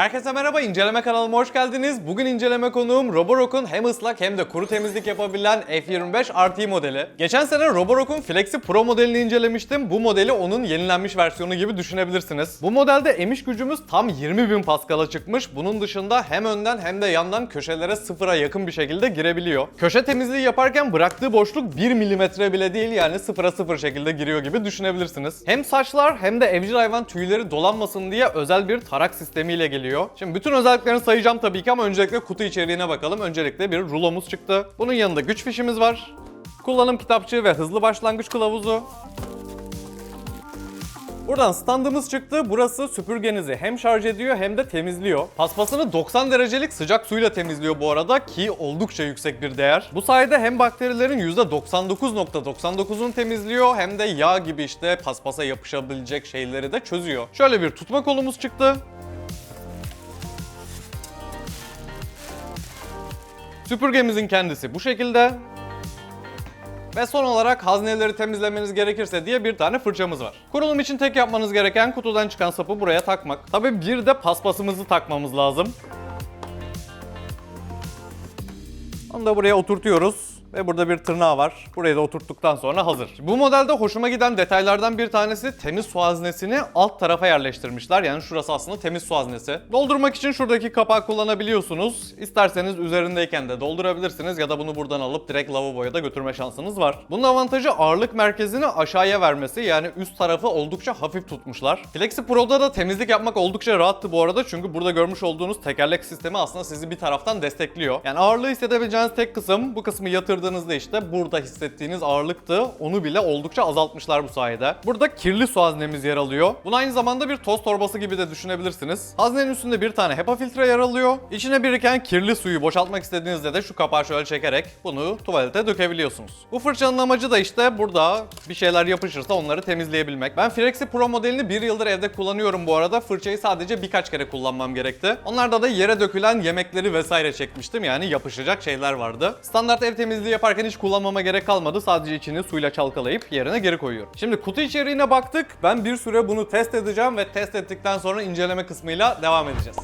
Herkese merhaba, inceleme kanalıma hoş geldiniz. Bugün inceleme konuğum Roborock'un hem ıslak hem de kuru temizlik yapabilen F25 RT modeli. Geçen sene Roborock'un Flexi Pro modelini incelemiştim. Bu modeli onun yenilenmiş versiyonu gibi düşünebilirsiniz. Bu modelde emiş gücümüz tam 20.000 Pascal'a çıkmış. Bunun dışında hem önden hem de yandan köşelere sıfıra yakın bir şekilde girebiliyor. Köşe temizliği yaparken bıraktığı boşluk 1 milimetre bile değil yani sıfıra sıfır şekilde giriyor gibi düşünebilirsiniz. Hem saçlar hem de evcil hayvan tüyleri dolanmasın diye özel bir tarak sistemiyle geliyor. Şimdi bütün özelliklerini sayacağım tabii ki ama öncelikle kutu içeriğine bakalım. Öncelikle bir rulomuz çıktı. Bunun yanında güç fişimiz var. Kullanım kitapçığı ve hızlı başlangıç kılavuzu. Buradan standımız çıktı. Burası süpürgenizi hem şarj ediyor hem de temizliyor. Paspasını 90 derecelik sıcak suyla temizliyor bu arada ki oldukça yüksek bir değer. Bu sayede hem bakterilerin %99.99'unu temizliyor hem de yağ gibi işte paspasa yapışabilecek şeyleri de çözüyor. Şöyle bir tutma kolumuz çıktı. Süpürgemizin kendisi bu şekilde. Ve son olarak hazneleri temizlemeniz gerekirse diye bir tane fırçamız var. Kurulum için tek yapmanız gereken kutudan çıkan sapı buraya takmak. Tabii bir de paspasımızı takmamız lazım. Onu da buraya oturtuyoruz. Ve burada bir tırnağı var. Burayı da oturttuktan sonra hazır. Bu modelde hoşuma giden detaylardan bir tanesi temiz su haznesini alt tarafa yerleştirmişler. Yani şurası aslında temiz su haznesi. Doldurmak için şuradaki kapağı kullanabiliyorsunuz. İsterseniz üzerindeyken de doldurabilirsiniz ya da bunu buradan alıp direkt lavaboya da götürme şansınız var. Bunun avantajı ağırlık merkezini aşağıya vermesi. Yani üst tarafı oldukça hafif tutmuşlar. Flexi Pro'da da temizlik yapmak oldukça rahattı bu arada. Çünkü burada görmüş olduğunuz tekerlek sistemi aslında sizi bir taraftan destekliyor. Yani ağırlığı hissedebileceğiniz tek kısım bu kısmı yatırdığınızda işte burada hissettiğiniz ağırlıktı. Onu bile oldukça azaltmışlar bu sayede. Burada kirli su haznemiz yer alıyor. Bunu aynı zamanda bir toz torbası gibi de düşünebilirsiniz. Haznenin üstünde bir tane HEPA filtre yer alıyor. İçine biriken kirli suyu boşaltmak istediğinizde de şu kapağı şöyle çekerek bunu tuvalete dökebiliyorsunuz. Bu fırçanın amacı da işte burada bir şeyler yapışırsa onları temizleyebilmek. Ben Firexi Pro modelini bir yıldır evde kullanıyorum bu arada. Fırçayı sadece birkaç kere kullanmam gerekti. Onlarda da yere dökülen yemekleri vesaire çekmiştim. Yani yapışacak şeyler vardı. Standart ev temizliği yaparken hiç kullanmama gerek kalmadı. Sadece içini suyla çalkalayıp yerine geri koyuyorum. Şimdi kutu içeriğine baktık. Ben bir süre bunu test edeceğim ve test ettikten sonra inceleme kısmıyla devam edeceğiz.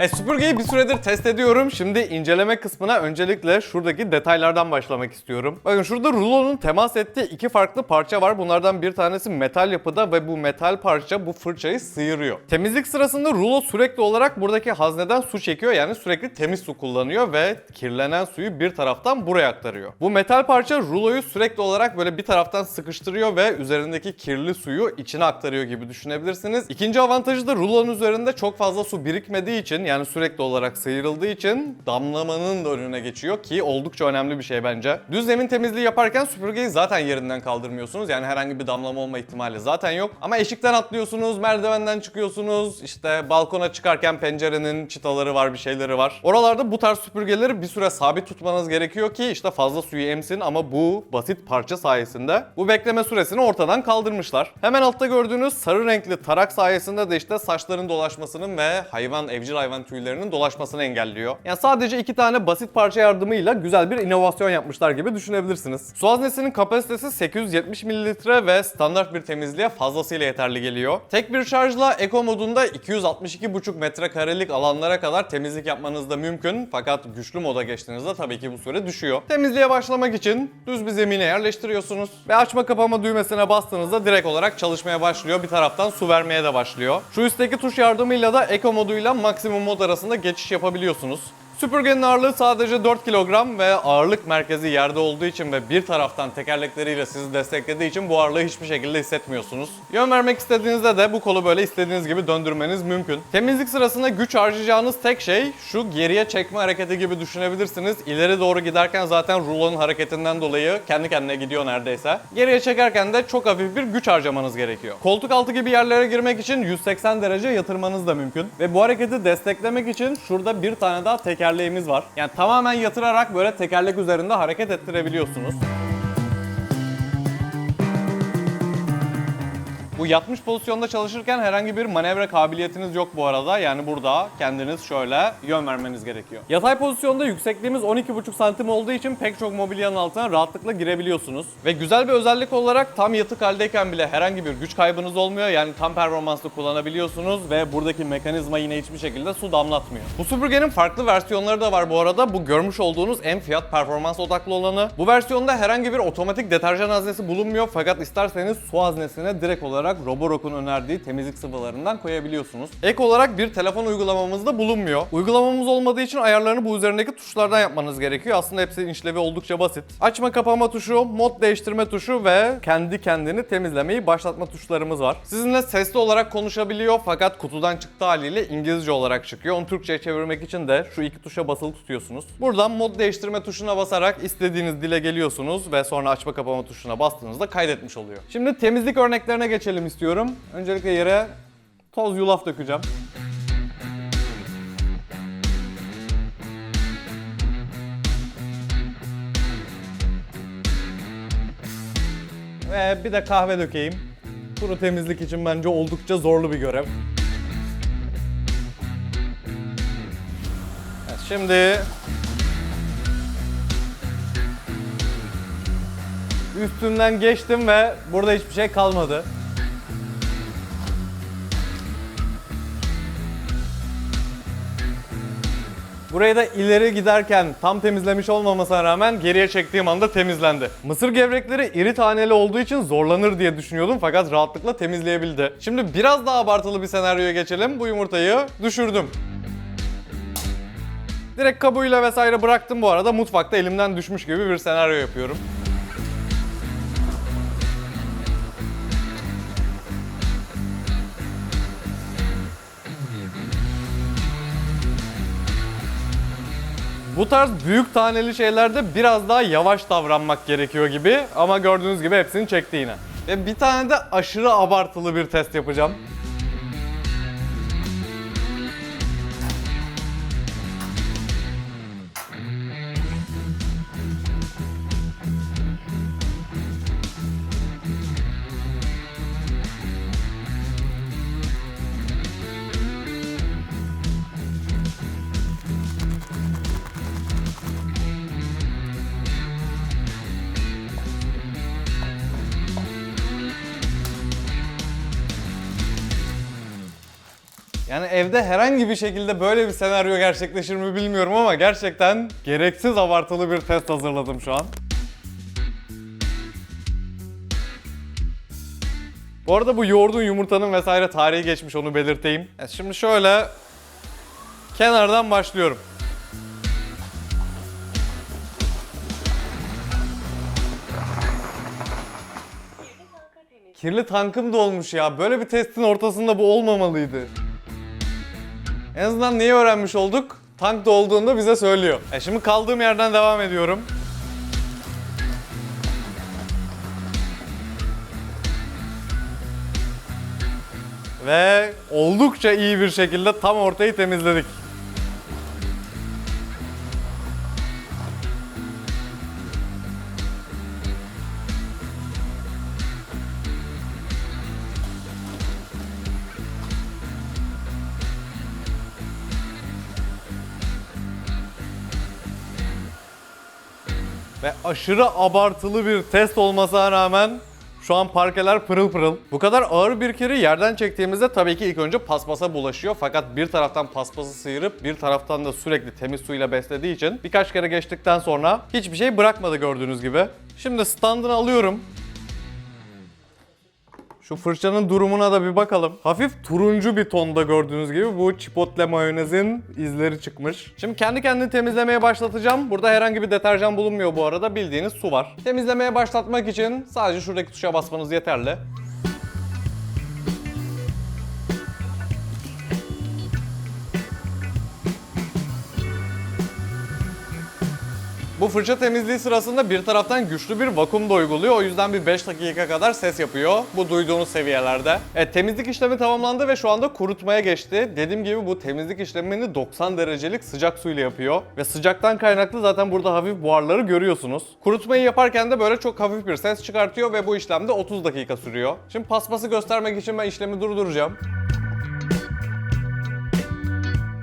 E, süpürgeyi bir süredir test ediyorum. Şimdi inceleme kısmına öncelikle şuradaki detaylardan başlamak istiyorum. Bakın şurada rulonun temas ettiği iki farklı parça var. Bunlardan bir tanesi metal yapıda ve bu metal parça bu fırçayı sıyırıyor. Temizlik sırasında rulo sürekli olarak buradaki hazneden su çekiyor. Yani sürekli temiz su kullanıyor ve kirlenen suyu bir taraftan buraya aktarıyor. Bu metal parça ruloyu sürekli olarak böyle bir taraftan sıkıştırıyor ve üzerindeki kirli suyu içine aktarıyor gibi düşünebilirsiniz. İkinci avantajı da rulonun üzerinde çok fazla su birikmediği için yani sürekli olarak sıyrıldığı için damlamanın da önüne geçiyor ki oldukça önemli bir şey bence. Düz zemin temizliği yaparken süpürgeyi zaten yerinden kaldırmıyorsunuz. Yani herhangi bir damlama olma ihtimali zaten yok. Ama eşikten atlıyorsunuz, merdivenden çıkıyorsunuz. işte balkona çıkarken pencerenin çıtaları var, bir şeyleri var. Oralarda bu tarz süpürgeleri bir süre sabit tutmanız gerekiyor ki işte fazla suyu emsin ama bu basit parça sayesinde bu bekleme süresini ortadan kaldırmışlar. Hemen altta gördüğünüz sarı renkli tarak sayesinde de işte saçların dolaşmasının ve hayvan evcil hayvan tüylerinin dolaşmasını engelliyor. Yani sadece iki tane basit parça yardımıyla güzel bir inovasyon yapmışlar gibi düşünebilirsiniz. Su haznesinin kapasitesi 870 mililitre ve standart bir temizliğe fazlasıyla yeterli geliyor. Tek bir şarjla Eco modunda 262,5 metrekarelik alanlara kadar temizlik yapmanız da mümkün. Fakat güçlü moda geçtiğinizde tabii ki bu süre düşüyor. Temizliğe başlamak için düz bir zemine yerleştiriyorsunuz ve açma kapama düğmesine bastığınızda direkt olarak çalışmaya başlıyor. Bir taraftan su vermeye de başlıyor. Şu üstteki tuş yardımıyla da Eco moduyla maksimum mod arasında geçiş yapabiliyorsunuz. Süpürgenin ağırlığı sadece 4 kilogram ve ağırlık merkezi yerde olduğu için ve bir taraftan tekerlekleriyle sizi desteklediği için bu ağırlığı hiçbir şekilde hissetmiyorsunuz. Yön vermek istediğinizde de bu kolu böyle istediğiniz gibi döndürmeniz mümkün. Temizlik sırasında güç harcayacağınız tek şey şu geriye çekme hareketi gibi düşünebilirsiniz. İleri doğru giderken zaten rulonun hareketinden dolayı kendi kendine gidiyor neredeyse. Geriye çekerken de çok hafif bir güç harcamanız gerekiyor. Koltuk altı gibi yerlere girmek için 180 derece yatırmanız da mümkün. Ve bu hareketi desteklemek için şurada bir tane daha tekerleğimiz var. Yani tamamen yatırarak böyle tekerlek üzerinde hareket ettirebiliyorsunuz. Bu yatmış pozisyonda çalışırken herhangi bir manevra kabiliyetiniz yok bu arada. Yani burada kendiniz şöyle yön vermeniz gerekiyor. Yatay pozisyonda yüksekliğimiz 12,5 santim olduğu için pek çok mobilyanın altına rahatlıkla girebiliyorsunuz. Ve güzel bir özellik olarak tam yatık haldeyken bile herhangi bir güç kaybınız olmuyor. Yani tam performanslı kullanabiliyorsunuz ve buradaki mekanizma yine hiçbir şekilde su damlatmıyor. Bu süpürgenin farklı versiyonları da var bu arada. Bu görmüş olduğunuz en fiyat performans odaklı olanı. Bu versiyonda herhangi bir otomatik deterjan haznesi bulunmuyor fakat isterseniz su haznesine direkt olarak Roborock'un önerdiği temizlik sıvılarından koyabiliyorsunuz. Ek olarak bir telefon uygulamamız da bulunmuyor. Uygulamamız olmadığı için ayarlarını bu üzerindeki tuşlardan yapmanız gerekiyor. Aslında hepsinin işlevi oldukça basit. Açma kapama tuşu, mod değiştirme tuşu ve kendi kendini temizlemeyi başlatma tuşlarımız var. Sizinle sesli olarak konuşabiliyor fakat kutudan çıktığı haliyle İngilizce olarak çıkıyor. Onu Türkçe'ye çevirmek için de şu iki tuşa basılı tutuyorsunuz. Buradan mod değiştirme tuşuna basarak istediğiniz dile geliyorsunuz ve sonra açma kapama tuşuna bastığınızda kaydetmiş oluyor. Şimdi temizlik örneklerine geçelim istiyorum. Öncelikle yere toz yulaf dökeceğim. Ve bir de kahve dökeyim. Kuru temizlik için bence oldukça zorlu bir görev. Evet, şimdi üstünden geçtim ve burada hiçbir şey kalmadı. Burayı da ileri giderken tam temizlemiş olmamasına rağmen geriye çektiğim anda temizlendi. Mısır gevrekleri iri taneli olduğu için zorlanır diye düşünüyordum fakat rahatlıkla temizleyebildi. Şimdi biraz daha abartılı bir senaryoya geçelim. Bu yumurtayı düşürdüm. Direkt kabuğuyla vesaire bıraktım bu arada. Mutfakta elimden düşmüş gibi bir senaryo yapıyorum. Bu tarz büyük taneli şeylerde biraz daha yavaş davranmak gerekiyor gibi ama gördüğünüz gibi hepsini çekti yine. Ve bir tane de aşırı abartılı bir test yapacağım. Yani evde herhangi bir şekilde böyle bir senaryo gerçekleşir mi bilmiyorum ama gerçekten gereksiz abartılı bir test hazırladım şu an. Bu arada bu yoğurdun yumurtanın vesaire tarihi geçmiş onu belirteyim. Evet, şimdi şöyle kenardan başlıyorum. Kirli tankım da olmuş ya. Böyle bir testin ortasında bu olmamalıydı. En azından neyi öğrenmiş olduk? Tank dolduğunda bize söylüyor. E şimdi kaldığım yerden devam ediyorum. Ve oldukça iyi bir şekilde tam ortayı temizledik. Ve aşırı abartılı bir test olmasına rağmen şu an parkeler pırıl pırıl. Bu kadar ağır bir kiri yerden çektiğimizde tabii ki ilk önce paspasa bulaşıyor. Fakat bir taraftan paspası sıyırıp bir taraftan da sürekli temiz suyla beslediği için birkaç kere geçtikten sonra hiçbir şey bırakmadı gördüğünüz gibi. Şimdi standını alıyorum. Şu fırçanın durumuna da bir bakalım. Hafif turuncu bir tonda gördüğünüz gibi bu chipotle mayonezin izleri çıkmış. Şimdi kendi kendini temizlemeye başlatacağım. Burada herhangi bir deterjan bulunmuyor bu arada. Bildiğiniz su var. Temizlemeye başlatmak için sadece şuradaki tuşa basmanız yeterli. Bu fırça temizliği sırasında bir taraftan güçlü bir vakum da uyguluyor. O yüzden bir 5 dakika kadar ses yapıyor. Bu duyduğunuz seviyelerde. Evet temizlik işlemi tamamlandı ve şu anda kurutmaya geçti. Dediğim gibi bu temizlik işlemini 90 derecelik sıcak suyla yapıyor. Ve sıcaktan kaynaklı zaten burada hafif buharları görüyorsunuz. Kurutmayı yaparken de böyle çok hafif bir ses çıkartıyor ve bu işlemde 30 dakika sürüyor. Şimdi paspası göstermek için ben işlemi durduracağım.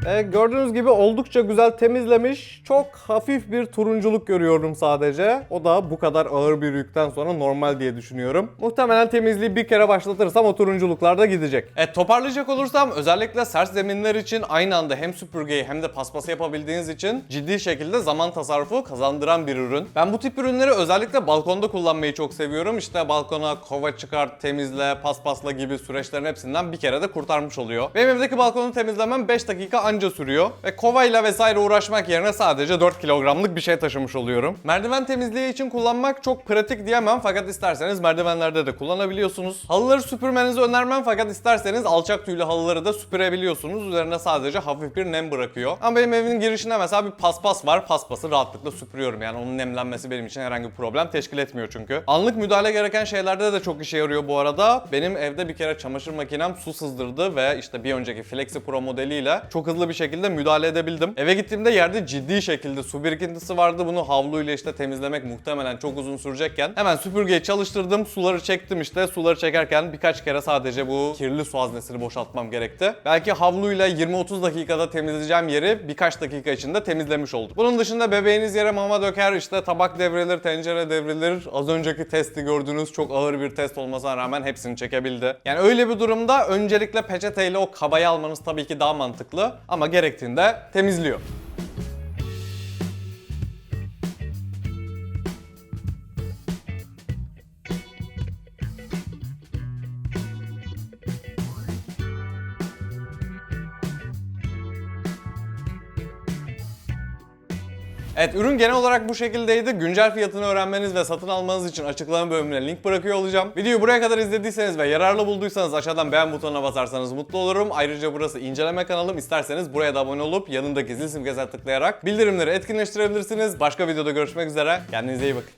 E, gördüğünüz gibi oldukça güzel temizlemiş. Çok hafif bir turunculuk görüyorum sadece. O da bu kadar ağır bir yükten sonra normal diye düşünüyorum. Muhtemelen temizliği bir kere başlatırsam o turunculuklar da gidecek. Evet toparlayacak olursam özellikle sert zeminler için aynı anda hem süpürgeyi hem de paspası yapabildiğiniz için ciddi şekilde zaman tasarrufu kazandıran bir ürün. Ben bu tip ürünleri özellikle balkonda kullanmayı çok seviyorum. İşte balkona kova çıkart, temizle, paspasla gibi süreçlerin hepsinden bir kere de kurtarmış oluyor. Benim evdeki balkonu temizlemem 5 dakika anca sürüyor. Ve kovayla vesaire uğraşmak yerine sadece 4 kilogramlık bir şey taşımış oluyorum. Merdiven temizliği için kullanmak çok pratik diyemem fakat isterseniz merdivenlerde de kullanabiliyorsunuz. Halıları süpürmenizi önermem fakat isterseniz alçak tüylü halıları da süpürebiliyorsunuz. Üzerine sadece hafif bir nem bırakıyor. Ama benim evimin girişinde mesela bir paspas var. Paspası rahatlıkla süpürüyorum. Yani onun nemlenmesi benim için herhangi bir problem teşkil etmiyor çünkü. Anlık müdahale gereken şeylerde de çok işe yarıyor bu arada. Benim evde bir kere çamaşır makinem su sızdırdı ve işte bir önceki Flexi Pro modeliyle çok hızlı bir şekilde müdahale edebildim. Eve gittiğimde yerde ciddi şekilde su birikintisi vardı. Bunu havluyla işte temizlemek muhtemelen çok uzun sürecekken hemen süpürgeyi çalıştırdım. Suları çektim işte. Suları çekerken birkaç kere sadece bu kirli su haznesini boşaltmam gerekti. Belki havluyla 20-30 dakikada temizleyeceğim yeri birkaç dakika içinde temizlemiş olduk. Bunun dışında bebeğiniz yere mama döker, işte tabak devrilir, tencere devrilir. Az önceki testi gördüğünüz çok ağır bir test olmasına rağmen hepsini çekebildi. Yani öyle bir durumda öncelikle peçeteyle o kabayı almanız tabii ki daha mantıklı ama gerektiğinde temizliyor. Evet ürün genel olarak bu şekildeydi. Güncel fiyatını öğrenmeniz ve satın almanız için açıklama bölümüne link bırakıyor olacağım. Videoyu buraya kadar izlediyseniz ve yararlı bulduysanız aşağıdan beğen butonuna basarsanız mutlu olurum. Ayrıca burası inceleme kanalım. İsterseniz buraya da abone olup yanındaki zil simgesine tıklayarak bildirimleri etkinleştirebilirsiniz. Başka videoda görüşmek üzere. Kendinize iyi bakın.